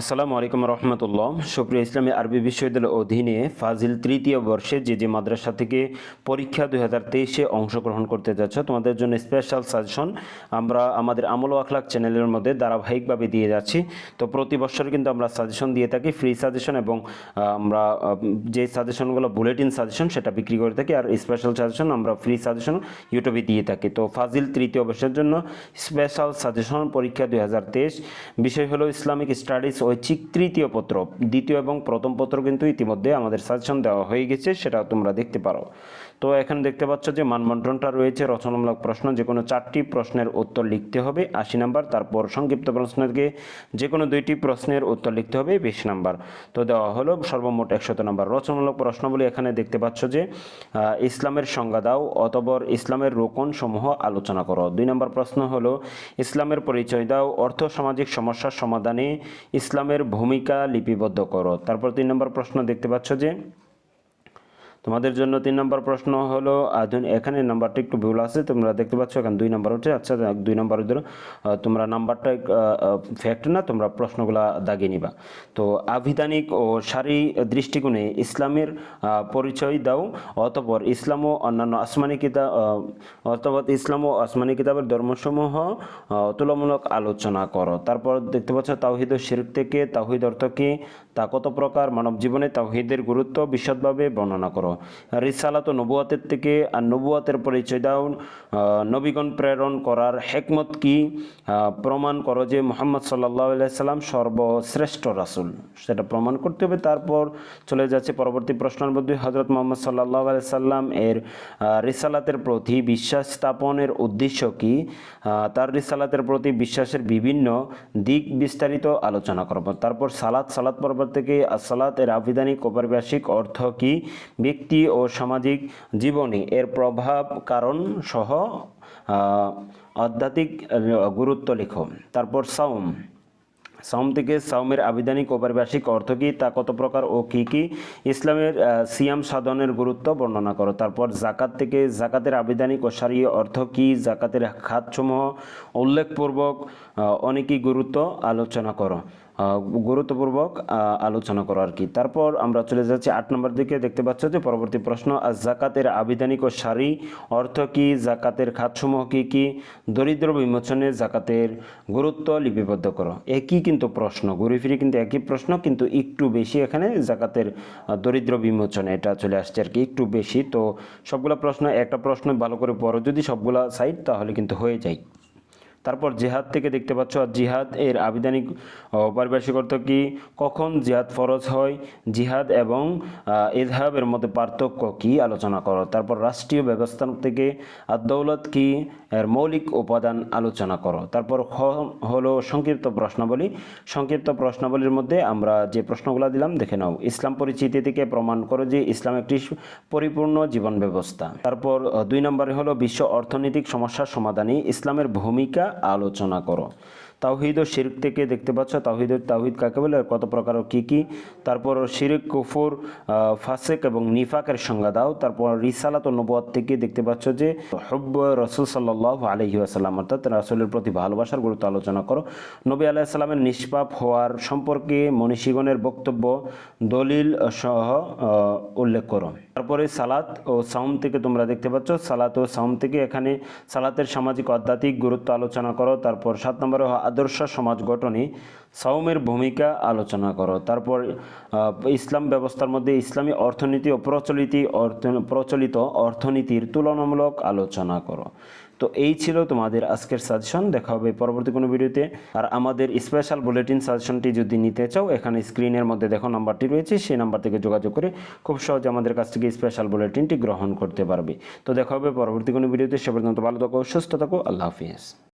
আসসালামু আলাইকুম রহমতুল্লাহ। সুপ্রিয় ইসলামী আরবি বিশ্ববিদ্যালয়ের অধীনে ফাজিল তৃতীয় বর্ষে যে যে মাদ্রাসা থেকে পরীক্ষা দুই হাজার তেইশে অংশগ্রহণ করতে যাচ্ছ, তোমাদের জন্য স্পেশাল সাজেশন আমরা আমাদের আমল আখলাক চ্যানেলের মধ্যে ধারাবাহিকভাবে দিয়ে যাচ্ছি। তো প্রতি বছর কিন্তু আমরা সাজেশন দিয়ে থাকি ফ্রি সাজেশন এবং আমরা যে সাজেশনগুলো বুলেটিন সাজেশন সেটা বিক্রি করে থাকি আর স্পেশাল সাজেশন আমরা ফ্রি সাজেশন ইউটিউবে দিয়ে থাকি। তো ফাজিল তৃতীয় বর্ষের জন্য স্পেশাল সাজেশন পরীক্ষা দুই হাজার তেইশ। বিষয় হলো ইসলামিক স্টাডিজ ঐচ্ছিক তৃতীয় পত্র। দ্বিতীয় এবং প্রথম পত্র কিন্তু ইতিমধ্যে আমাদের সাজেশন দেওয়া হয়ে গেছে, সেটা তোমরা দেখতে পারো। তো এখানে দেখতে পাচ্ছ যে মানবন্টনটা রয়েছে, রচনামূলক প্রশ্ন যে কোনো চারটি প্রশ্নের উত্তর লিখতে হবে, আশি নাম্বার, তারপর সংক্ষিপ্ত প্রশ্নকে যে কোনো দুইটি প্রশ্নের উত্তর লিখতে হবে, বিশ নাম্বার। তো দেওয়া হলো সর্বমোট একশত নাম্বার। রচনামূলক প্রশ্নগুলি এখানে দেখতে পাচ্ছ যে ইসলামের সংজ্ঞা দাও অতবর ইসলামের রোকন সমূহ আলোচনা করো। দুই নম্বর প্রশ্ন হলো, ইসলামের পরিচয় দাও, অর্থ, সামাজিক সমস্যার সমাধানে ইসলামের ভূমিকা লিপিবদ্ধ করো। তারপর তিন নম্বর প্রশ্ন দেখতে পাচ্ছ যে তোমাদের জন্য তিন নম্বর প্রশ্ন হলো এখানে নাম্বারটা একটু ভুল আছে, তোমরা দেখতে পাচ্ছ এখানে দুই নাম্বার হচ্ছে আচ্ছা দুই নাম্বারের ধরো তোমরা নাম্বারটা ফ্যাক্ট না, তোমরা প্রশ্নগুলা দাগিয়ে নিবা। তো আভিধানিক ও সারি দৃষ্টিকোণে ইসলামের পরিচয় দাও, অতপর ইসলাম ও অন্যান্য আসমানি কিতাব অতপর ইসলাম ও আসমানি কিতাবের ধর্মসমূহ তুলনামূলক আলোচনা করো। তারপর দেখতে পাচ্ছ, তাওহিদ ও শিরক থেকে তাওহিদ অর্থ কি? তা কত প্রকার? মানব জীবনে তাওহিদের গুরুত্ব বিশদভাবে বর্ণনা করো। রিসালাত ও নবুয়াতের থেকে আর নবুয়াতের পরিচয় দাও। নবীগণ প্রেরণ করার হেকমত কি? প্রমাণ করো যে মোহাম্মদ সাল্লাহ সাল্লাম সর্বশ্রেষ্ঠ রাসুল। সেটা প্রমাণ করতে হবে। তারপর চলে যাচ্ছে পরবর্তী প্রশ্নের মধ্যে হজরত মোহাম্মদ সাল্লাহ সাল্লাম এর রিসালাতের প্রতি বিশ্বাস স্থাপনের উদ্দেশ্য কি? তার রিসালাতের প্রতি বিশ্বাসের বিভিন্ন দিক বিস্তারিত আলোচনা করব। তারপর সালাত সালাত পর্ব থেকে সালাত এর আবিধানিক ও অর্থ কি? ব্যক্তি ও সামাজিক জীবনে। এর প্রভাব, কারণ সহ আধ্যাত্মিক গুরুত্ব লেখো। তারপর সাওম সাওম থেকে সাওমের আবিধানিক ও পারিভাষিক অর্থ কী, তা কত প্রকার ও কী কী? ইসলামের সিয়াম সাধনের গুরুত্ব বর্ণনা করো। তারপর জাকাত থেকে জাকাতের আবিধানিক ও সারিয়ে অর্থ কী, জাকাতের খাতসমূহ উল্লেখপূর্বক অনেকই গুরুত্ব আলোচনা করো। গুরুত্বপূর্বক আলোচনা করো আর কি। তারপর আমরা চলে যাচ্ছি আট নম্বর দিকে। দেখতে পাচ্ছ যে পরবর্তী প্রশ্ন আর জাকাতের আবিধানিক ও সারি অর্থ কি? জাকাতের খাতসমূহ কি কি? দরিদ্র বিমোচনে জাকাতের গুরুত্ব লিপিবদ্ধ করো। একই কিন্তু প্রশ্ন, ঘুরে ফিরে কিন্তু একই প্রশ্ন, কিন্তু একটু বেশি এখানে জাকাতের দরিদ্র বিমোচনে এটা চলে আসছে আর কি, একটু বেশি। তো সবগুলো প্রশ্ন, একটা প্রশ্ন ভালো করে পড়ো। যদি সবগুলা সাইড, তাহলে কিন্তু হয়ে যায়। তারপর জেহাদ থেকে দেখতে পাচ্ছ জিহাদ এর আবিধানিক পারিভাষিক অর্থ কি? কখন জিহাদ ফরজ হয়? জিহাদ এবং আহ, ইজহাবের মধ্যে পার্থক্য কি? আলোচনা করো। তারপর রাষ্ট্রীয় ব্যবস্থা থেকে আদৌলত কি? এর মৌলিক উপাদান আলোচনা করো। তারপর হলো সংক্ষিপ্ত প্রশ্নাবলী। সংক্ষিপ্ত প্রশ্নাবলীর মধ্যে আমরা যে প্রশ্নগুলো দিলাম দেখে নাও। ইসলাম পরিচিতি থেকে প্রমাণ করো যে ইসলাম একটি পরিপূর্ণ জীবন ব্যবস্থা। তারপর দুই নম্বরে হলো বিশ্ব অর্থনৈতিক সমস্যার সমাধানে ইসলামের ভূমিকা আলোচনা করো। তাওহিদ ও শিরক থেকে দেখতে পাচ্ছ, তাওহিদ তাওহিদ কাকে বলে আর কত প্রকার ও কী কী। তারপর শিরিক, কুফুর ফাসেক এবং নিফাকের সংজ্ঞা দাও। তারপর রিসালাত ও নবুয়াত থেকে দেখতে পাচ্ছ যে, হব্ব রসুল সাল্লাহ আলহি আসাল্লাম অর্থাৎ রাসুলের প্রতি ভালোবাসার গুরুত্ব আলোচনা করো। নবী আলাইসাল্লামের নিষ্পাপ হওয়ার সম্পর্কে মনীষীগণের বক্তব্য, দলিল সহ উল্লেখ করো। তারপরে সালাত ও সাউম থেকে তোমরা দেখতে পাচ্ছ, সালাত ও সাউম থেকে এখানে সালাতের সামাজিক, আধ্যাত্মিক গুরুত্ব আলোচনা করো। তারপর সাত নম্বরে আদর্শ সমাজ গঠনে সাউমের ভূমিকা আলোচনা করো। তারপর ইসলাম ব্যবস্থার মধ্যে ইসলামী অর্থনীতি ও প্রচলিত অর্থ, প্রচলিত অর্থনীতির তুলনামূলক আলোচনা করো। তো এই ছিল তোমাদের আজকের সাজেশন দেখা হবে পরবর্তী কোনো ভিডিওতে। আর আমাদের স্পেশাল বুলেটিন সাজেশনটি যদি নিতে চাও, এখানে স্ক্রিনের মধ্যে দেখো নাম্বারটি রয়েছে, সেই নাম্বার থেকে যোগাযোগ করে খুব সহজে আমাদের কাছ থেকে স্পেশাল বুলেটিনটি গ্রহণ করতে পারবে। তো দেখা হবে পরবর্তী কোনো ভিডিওতে, সে পর্যন্ত ভালো থাকো, সুস্থ থাকো, আল্লাহ হাফিজ।